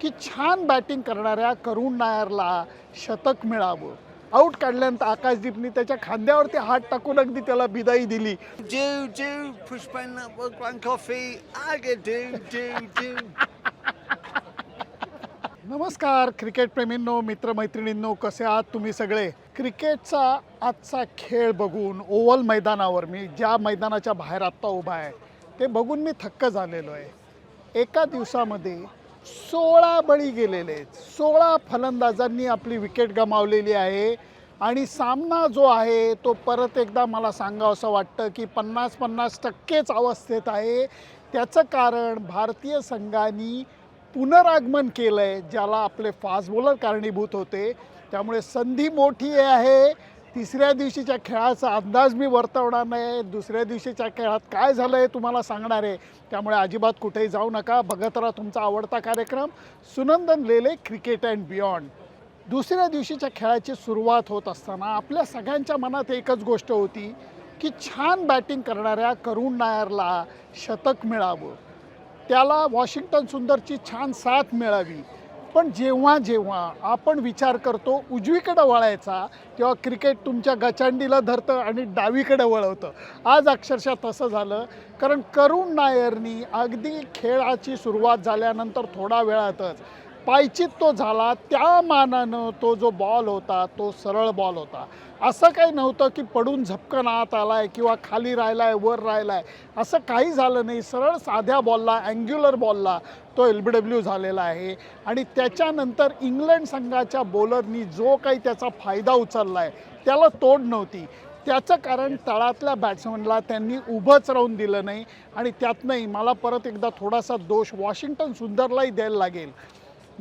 की छान बॅटिंग करणाऱ्या करुण नायरला शतक मिळावं. आऊट काढल्यानंतर आकाशदीपनी त्याच्या खांद्यावरती हात टाकून अगदी त्याला बिदाई दिली. Do, do, do. नमस्कार क्रिकेट प्रेमींनो मित्रमैत्रिणींनो कसे आहात तुम्ही सगळे? क्रिकेटचा आजचा खेळ बघून ओव्हल मैदानावर मी ज्या मैदानाच्या बाहेर आत्ता उभा आहे ते बघून मी थक्क झालेलो आहे. एका दिवसामध्ये सोळा बळी गेलेले आहेत. सोळा फलंदाजांनी आपली विकेट गमावलेली आहे. आणि सामना जो आहे तो परत एकदा मला सांगावं असं वाटतं की पन्नास पन्नास टक्केच अवस्थेत आहे. त्याचं कारण भारतीय संघाने पुनरागमन केलं आहे ज्याला आपले फास्ट बॉलर कारणीभूत होते. त्यामुळे संधी मोठी आहे. तिसऱ्या दिवशीच्या खेळाचा अंदाज मी वर्तवणार नाही. दुसऱ्या दिवशीच्या खेळात काय झालं आहे तुम्हाला सांगणार आहे. त्यामुळे अजिबात कुठेही जाऊ नका. बघत राहा तुमचा आवडता कार्यक्रम. Sunandan Lele cricket and beyond. दुसऱ्या दिवशीच्या खेळाची सुरुवात होत असताना आपल्या सगळ्यांच्या मनात एकच गोष्ट होती की छान बॅटिंग करणाऱ्या करुण नायरला शतक मिळावं. त्याला वॉशिंग्टन सुंदरची छान साथ मिळावी. पण जेव्हा जेव्हा आपण विचार करतो उजवीकडं वळायचा तेव्हा क्रिकेट तुमच्या गचांडीला धरतं आणि डावीकडे वळवतं. आज अक्षरशः तसं झालं. कारण करुण नायरनी अगदी खेळाची सुरुवात झाल्यानंतर थोडा वेळातच पायचीत तो झाला त्या मानानं तो जो बॉल होता तो सरळ बॉल होता. असं काही नव्हतं की पडून झपकन आत आलाय किंवा खाली राहिलाय वर राहिलाय. असं काही झालं नाही. सरळ साध्या बॉलला अँग्युलर बॉलला तो एल बी डब्ल्यू झालेला आहे. आणि त्याच्यानंतर इंग्लंड संघाच्या बॉलरनी जो काही त्याचा फायदा उचलला आहे त्याला तोड नव्हती. त्याचं कारण तळातल्या बॅट्समनला त्यांनी उभंच राहून दिलं नाही. आणि त्यातनंही मला परत एकदा थोडासा दोष वॉशिंग्टन सुंदरलाही द्यायला लागेल.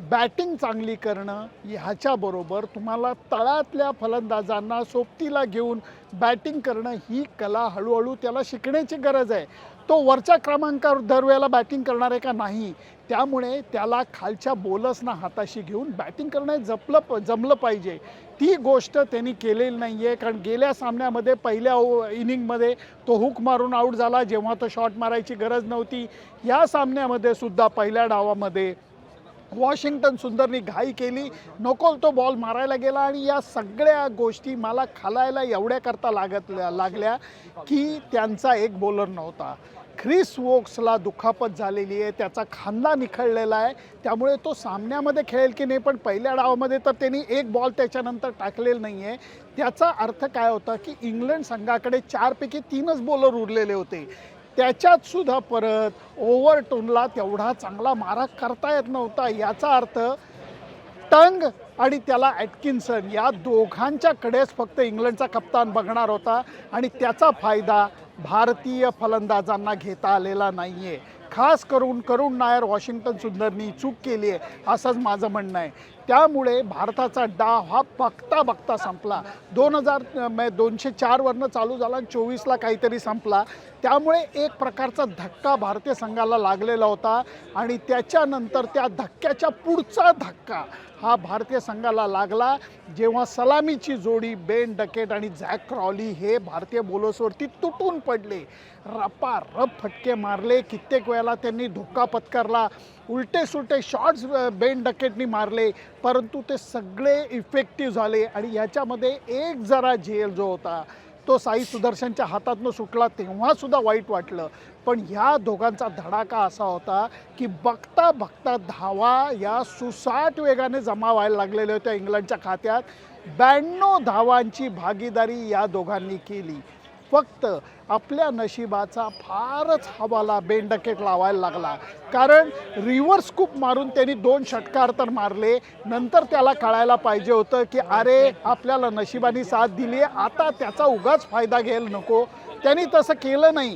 बॅटिंग चांगली करणं ह्याच्याबरोबर तुम्हाला तळातल्या फलंदाजांना सोबतीला घेऊन बॅटिंग करणं ही कला हळूहळू त्याला शिकण्याची गरज आहे. तो वरच्या क्रमांकावर दरवेळेला बॅटिंग करणार आहे का नाही? त्यामुळे त्याला खालच्या बोलर्सना हाताशी घेऊन बॅटिंग करणं जपलं प जमलं पाहिजे. ती गोष्ट त्यांनी केलेली नाही आहे कारण गेल्या सामन्यामध्ये पहिल्या ओ इनिंगमध्ये तो हुक मारून आऊट झाला जेव्हा तो शॉट मारायची गरज नव्हती. या सामन्यामध्ये सुद्धा पहिल्या डावामध्ये वॉशिंग्टन सुंदरनी घाई केली. नकोल तो बॉल मारायला गेला आणि या सगळ्या गोष्टी मला खालायला एवढ्याकरता लागत लागल्या की त्यांचा एक बॉलर नव्हता. ख्रिस वोक्सला दुखापत झालेली आहे त्याचा खांदा निखळलेला आहे. त्यामुळे तो सामन्यामध्ये खेळेल की नाही पण पहिल्या डावामध्ये तर त्यांनी एक बॉल त्याच्यानंतर टाकलेला नाही आहे त्याचा अर्थ काय होता की इंग्लंड संघाकडे चारपैकी तीनच बॉलर उरलेले होते. त्याच्यात सुद्धा परत ओव्हरटोनला तेवढा चांगला मारा करता येत नव्हता. याचा अर्थ टंग आणि त्याला ॲटकिन्सन या दोघांच्याकडेच फक्त इंग्लंडचा कप्तान बघणार होता आणि त्याचा फायदा भारतीय फलंदाजांना घेता आलेला नाही आहे खास करून करुण नायर वॉशिंग्टन सुंदरनी चूक केली आहे असंच माझं म्हणणं आहे. त्यामुळे भारताचा डाव हा बघता बघता संपला. दोन हजार दोनशे चारवरनं चालू झाला आणि चोवीसला काहीतरी संपला. त्यामुळे एक प्रकारचा धक्का भारतीय संघाला लागलेला होता आणि त्याच्यानंतर त्या धक्क्याच्या पुढचा धक्का हा भारतीय संघाला लागला. जेव्हा सलामीची जोडी बेन डकेट आणि झॅक क्रॉली हे भारतीय बोलर्सवरती तुटून पडले. रपा रप फटके मारले. कित्येक वेळेला त्यांनी धोका पत्करला. उलटे सुलटे शॉट्स बेन डकेटनी मारले. परंतु ते सगळे इफेक्टिव्ह झाले आणि याच्यामध्ये एक जरा झेल जो होता. तो साई सुदर्शनच्या हातातनं सुटला तेव्हासुद्धा वाईट वाटलं. पण ह्या दोघांचा धडाका असा होता की बघता बघता धावा या सुसाट वेगाने जमा व्हायला लागलेल्या होत्या इंग्लंडच्या खात्यात. ब्याण्णव धावांची भागीदारी या दोघांनी केली. फक्त आपल्या नशिबाचा फारच हवाला बेंडकेट लावायला लागला. कारण रिव्हर्स कूप मारून त्यांनी दोन षटकार तर मारले. नंतर त्याला कळायला पाहिजे होतं की अरे आपल्याला नशिबाने साथ दिली आहे. आता त्याचा उगाच फायदा घ्यायला नको. त्यांनी तसं केलं नाही.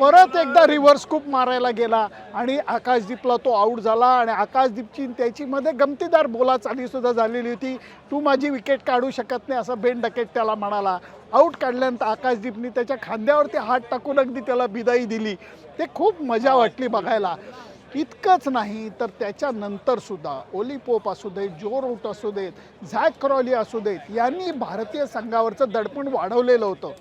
परत एकदा रिव्हर्स कूप मारायला गेला आणि आकाशदीपला तो आऊट झाला आणि आकाशदीपची त्याचीमध्ये त्याची मध्ये गमतीदार बोलाचालीसुद्धा झालेली होती. तू माझी विकेट काढू शकत नाही असं बेन डकेट त्याला म्हणाला. आऊट काढल्यानंतर आकाशदीपनी त्याच्या खांद्यावरती हात टाकून अगदी त्याला बिदाई दिली. ते खूप मजा वाटली बघायला. इतकंच नाही तर त्याच्यानंतर सुद्धा असू देत जो रूट असू देत झॅक क्रॉली असू देत यांनी भारतीय संघावरचं दडपण वाढवलेलं होतं.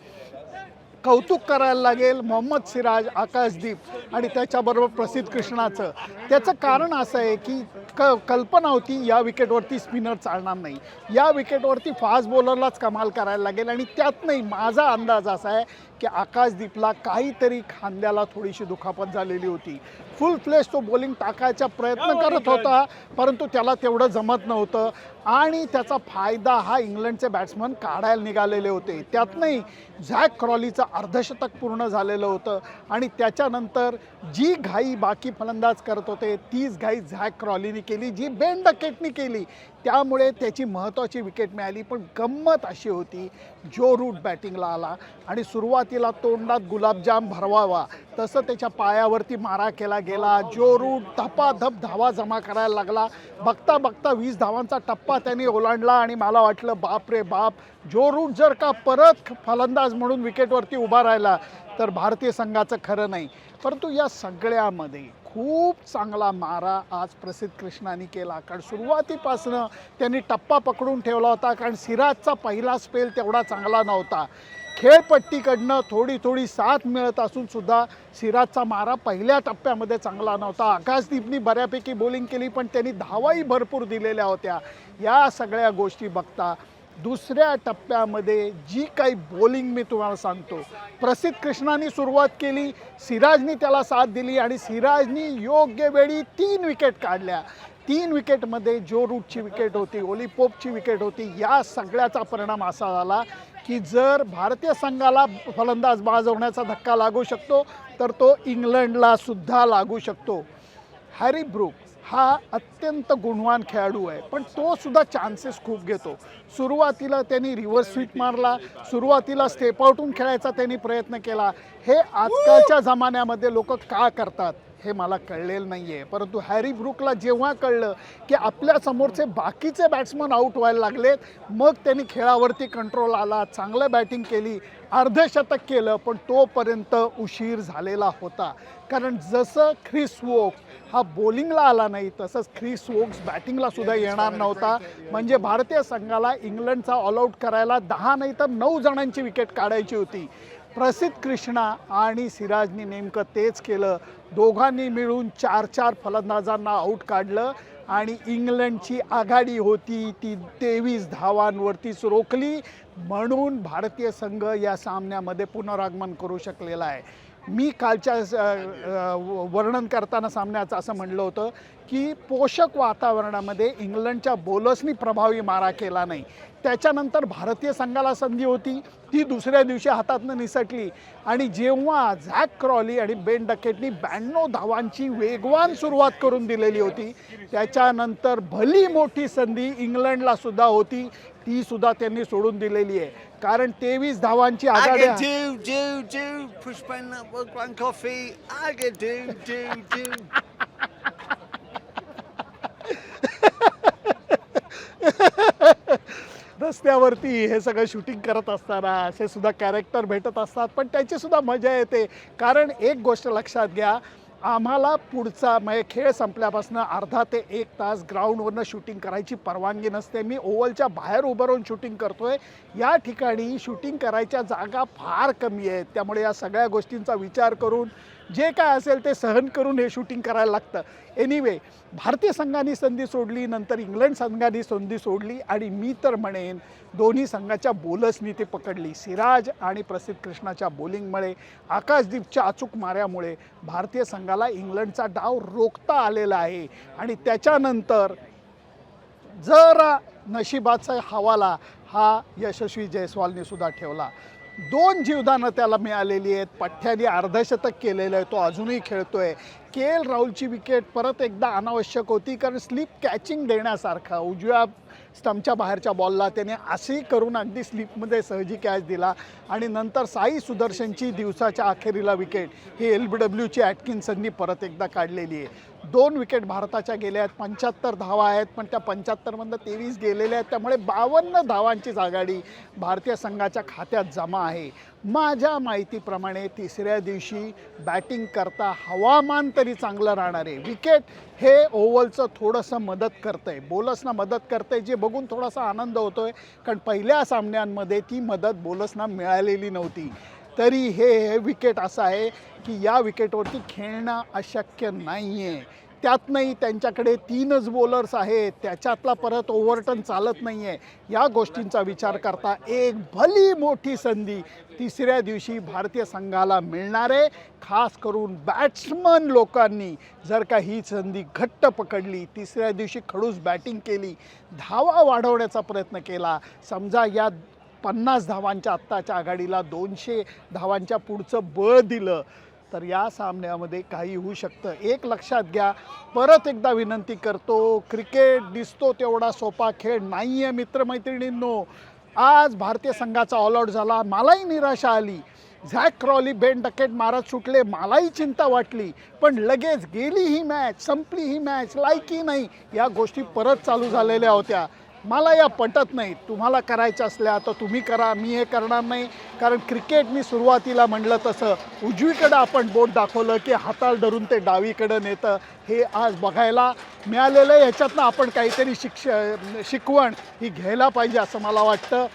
कौतुक करायला लागेल मोहम्मद सिराज आकाशदीप आणि त्याच्याबरोबर प्रसिद्ध कृष्णाचं. त्याचं कारण असं आहे की क कल्पना होती या विकेटवरती स्पिनर चालणार नाही. या विकेटवरती फास्ट बॉलरलाच कमाल करायला लागेल आणि त्यात नाही माझा अंदाज असा आहे की आकाशदीपला काहीतरी खांद्याला थोडीशी दुखापत झालेली होती. फुल फ्लेश तो बॉलिंग टाकायचा प्रयत्न करत होता परंतु त्याला तेवढं जमत नव्हतं. आणि त्याचा फायदा हा इंग्लंडचे बॅट्समन काढायला निघालेले होते. त्यात नाही झॅक क्रॉलीचं अर्धशतक पूर्ण झालेलं होतं. आणि त्याच्यानंतर जी घाई बाकी फलंदाज करत होते तीच घाई झॅक क्रॉलीने केली जी बेन डकेटनी केली. त्यामुळे त्याची महत्त्वाची विकेट मिळाली पण गंमत अशी होती जो रूट बॅटिंगला आला आणि सुरुवातीला तोंडात गुलाबजाम भरवावा तसं त्याच्या पायावरती मारा केला गेला जो रूट धपाधप धावा जमा करायला लागला बघता बघता वीस धावांचा टप्पा त्याने ओलांडला आणि मला वाटलं बाप रे बाप जो रूट जर का परत फलंदाज म्हणून विकेटवरती उभा राहिला तर भारतीय संघाचं खरं नाही. परंतु या सगळ्यामध्ये खूप चांगला मारा आज प्रसिद्ध कृष्णाने केला. कारण सुरुवातीपासनं त्यांनी टप्पा पकडून ठेवला होता. कारण सिराजचा पहिला स्पेल तेवढा चांगला नव्हता. खेळपट्टीकडनं थोडी थोडी साथ मिळत असूनसुद्धा सिराजचा मारा पहिल्या टप्प्यामध्ये चांगला नव्हता. आकाशदीपनी बऱ्यापैकी बॉलिंग केली पण त्यांनी धावाही भरपूर दिलेल्या होत्या. या सगळ्या गोष्टी बघता दुसऱ्या टप्प्यामध्ये जी काही बॉलिंग मी तुम्हाला सांगतो. प्रसिद्ध कृष्णाने सुरुवात केली सिराजनी त्याला साथ दिली आणि सिराजनी योग्य वेळी तीन विकेट काढल्या. तीन विकेटमध्ये जो रूटची विकेट होती ओली पोपची विकेट होती या सगळ्याचा परिणाम असा झाला की जर भारतीय संघाला फलंदाज बाजवण्याचा धक्का लागू शकतो तर तो इंग्लंडला सुद्धा लागू शकतो. हॅरी ब्रूक हा अत्यंत गुणवान खेळाडू आहे. पण तो सुद्धा चान्सेस खूप घेतो. सुरुवातीला त्यांनी रिव्हर्स स्वीप मारला. सुरुवातीला स्टेप आउटून खेळायचा त्यांनी प्रयत्न केला. हे आजकालच्या जमान्यामध्ये लोक का करतात? हे मला कळलेलं नाही आहे परंतु हॅरी ब्रुकला जेव्हा कळलं की आपल्या समोरचे बाकीचे बॅट्समन आऊट व्हायला लागलेत मग त्यांनी खेळावरती कंट्रोल आला चांगलं बॅटिंग केली अर्धशतक केलं पण तोपर्यंत उशीर झालेला होता. कारण जसं ख्रिस वोक्स हा बॉलिंगला आला नाही तसंच ख्रिस वोक्स बॅटिंगला सुद्धा येणार नव्हता. म्हणजे भारतीय संघाला इंग्लंडचा ऑलआउट करायला दहा नाही तर नऊ जणांची विकेट काढायची होती. प्रसिद्ध कृष्णा आणि सिराजनी नेमकं तेच केलं. दोघांनी मिळून चार चार फलंदाजांना आऊट काढलं आणि इंग्लंडची आघाडी होती ती तेवीस धावांवरतीच रोखली म्हणून भारतीय संघ या सामन्यामध्ये पुनरागमन करू शकलेला आहे. मी कालच्या वर्णन करताना सामन्याचं असं म्हणलं होतं की पोषक वातावरणामध्ये इंग्लंडच्या बॉलर्सनी प्रभावी मारा केला नाही त्याच्यानंतर भारतीय संघाला संधी होती ती दुसऱ्या दिवशी हातातनं निसटली आणि जेव्हा झॅक क्रॉली आणि बेन डकेटनी ब्याण्णव धावांची वेगवान सुरुवात करून दिलेली होती त्याच्यानंतर भली मोठी संधी इंग्लंडला सुद्धा होती ती सुद्धा त्यांनी सोडून दिलेली आहे कारण तेवीस धावांची आघाडी I do, do, do. Push button that work one coffee. I get do, do, do. रस्त्यावरती हे सगळं शूटिंग करत असताना असे सुद्धा कॅरेक्टर भेटत असतात पण त्याची सुद्धा मजा येते. कारण एक गोष्ट लक्षात घ्या आम्हाला पुढचा म्हणजे खेळ संपल्यापासून अर्धा ते एक तास ग्राउंडवरनं शूटिंग करायची परवानगी नसते. मी ओव्हलच्या बाहेर उभं राहून शूटिंग करतो आहे या ठिकाणी शूटिंग करायच्या जागा फार कमी आहेत. त्यामुळे या सगळ्या गोष्टींचा विचार करून जे काय असेल ते सहन करून हे शूटिंग करायला लागतं. एनिवे भारतीय संघाने संधी सोडली नंतर इंग्लंड संघाने संधी सोडली आणि मी तर म्हणेन दोन्ही संघाच्या बोलर्सनी ती पकडली. सिराज आणि प्रसिद्ध कृष्णाच्या बॉलिंगमुळे आकाशदीपच्या अचूक माऱ्यामुळे भारतीय संघाला इंग्लंडचा डाव रोखता आलेला आहे. आणि त्याच्यानंतर जरा नशिबाचा हवाला हा यशस्वी जयस्वालने सुद्धा ठेवला. दोन जीवदानं त्याला मिळालेली आहेत. पठ्ठ्याने अर्धशतक केलेलं आहे. तो अजूनही खेळतोय. के एल राहुलची विकेट परत एकदा अनावश्यक होती कारण स्लिप कॅचिंग देण्यासारखा. उजव्या स्टम्पच्या बाहेरच्या बॉलला त्याने असेही करून अगदी स्लिपमध्ये सहजी कॅच दिला. आणि नंतर साई सुदर्शनची दिवसाच्या अखेरीला विकेट. ही एल बी डब्ल्यूची ॲटकिन्सननी परत एकदा काढलेली आहे. दोन विकेट भारताच्या गेल्या आहेत. पंच्याहत्तर धावा आहेत पण त्या पंच्याहत्तरमधनं तेवीस गेलेल्या आहेत. त्यामुळे बावन्न धावांचीच आघाडी भारतीय संघाच्या खात्यात जमा आहे. माझ्या माहितीप्रमाणे तिसऱ्या दिवशी बॅटिंग करता हवामान तरी चांगलं राहणार आहे. विकेट हे ओव्हलचं थोडंसं मदत करतं आहे बोलसना मदत करतं आहे जे बघून थोडासा आनंद होतो आहे कारण पहिल्या सामन्यांमध्ये ती मदत बोलसना मिळालेली नव्हती. तरी हे विकेट असं आहे की या विकेटवरती खेळणं अशक्य नाही आहे त्यातनंही त्यांच्याकडे तीनच बॉलर्स आहेत. त्याच्यातला परत ओव्हरटन चालत नाही आहे या गोष्टींचा विचार करता एक भली मोठी संधी तिसऱ्या दिवशी भारतीय संघाला मिळणार आहे. खास करून बॅट्समन लोकांनी जर का ही संधी घट्ट पकडली तिसऱ्या दिवशी खडूस बॅटिंग केली धावा वाढवण्याचा प्रयत्न केला समजा या पन्नास धावांच्या आत्ताच्या आघाडीला दोनशे धावांच्या पुढचं बळ दिलं. तर या सामन्यामध्ये काही होऊ शकतं. एक लक्षात घ्या. परत एकदा विनंती करतो क्रिकेट दिसतो तेवढा सोपा खेळ नाही आहे मित्रमैत्रिणींनो. आज भारतीय संघाचा ऑलआउट झाला. मलाही निराशा आली. झॅक क्रॉली बेन डकेट मारत सुटले. मलाही चिंता वाटली. पण लगेच गेली ही मॅच संपली ही मॅच लायकी नाही. या गोष्टी परत चालू झालेल्या होत्या. मला या पटत नाही. तुम्हाला करायच्या असल्या तर तुम्ही करा मी हे करणार नाही. कारण क्रिकेट मी सुरुवातीला म्हणलं तसं उजवीकडं आपण बोट दाखवलं की हाताळ धरून ते डावीकडं नेतं. हे आज बघायला मिळालेलं आहे. ह्याच्यातनं आपण काहीतरी शिक्ष शिकवण ही घ्यायला पाहिजे असं मला वाटतं.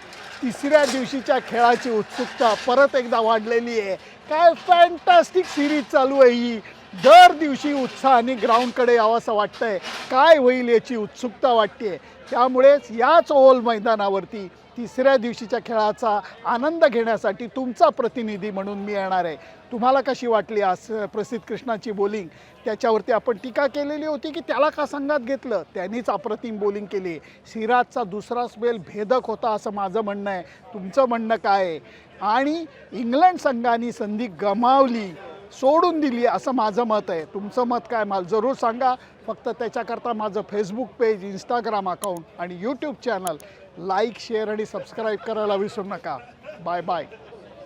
तिसऱ्या दिवशीच्या खेळाची उत्सुकता परत एकदा वाढलेली आहे. काय फॅन्टॅस्टिक सिरीज चालू आहे ही. दर दिवशी उत्साहाने ग्राउंडकडे यावंसं वाटतंय. काय होईल याची उत्सुकता वाटते त्यामुळेच याच ओल मैदानावरती तिसऱ्या दिवशीच्या खेळाचा आनंद घेण्यासाठी तुमचा प्रतिनिधी म्हणून मी येणार आहे. तुम्हाला कशी वाटली आज प्रसिद्ध कृष्णाची बॉलिंग त्याच्यावरती आपण टीका केलेली होती की त्याला का संघात घेतलं? त्यांनीच अप्रतिम बॉलिंग केली. सिराजचा दुसरा स्पेल भेदक होता असं माझं म्हणणं आहे. तुमचं म्हणणं काय आहे? आणि इंग्लंड संघाने संधी गमावली. सोडून दिली असं माझं मत आहे. तुमचं मत काय मला जरूर सांगा. फक्त त्याच्याकरता माझं फेसबुक पेज इंस्टाग्राम अकाउंट आणि यूट्यूब चॅनल लाईक शेअर आणि सबस्क्राईब करायला विसरू नका. Bye bye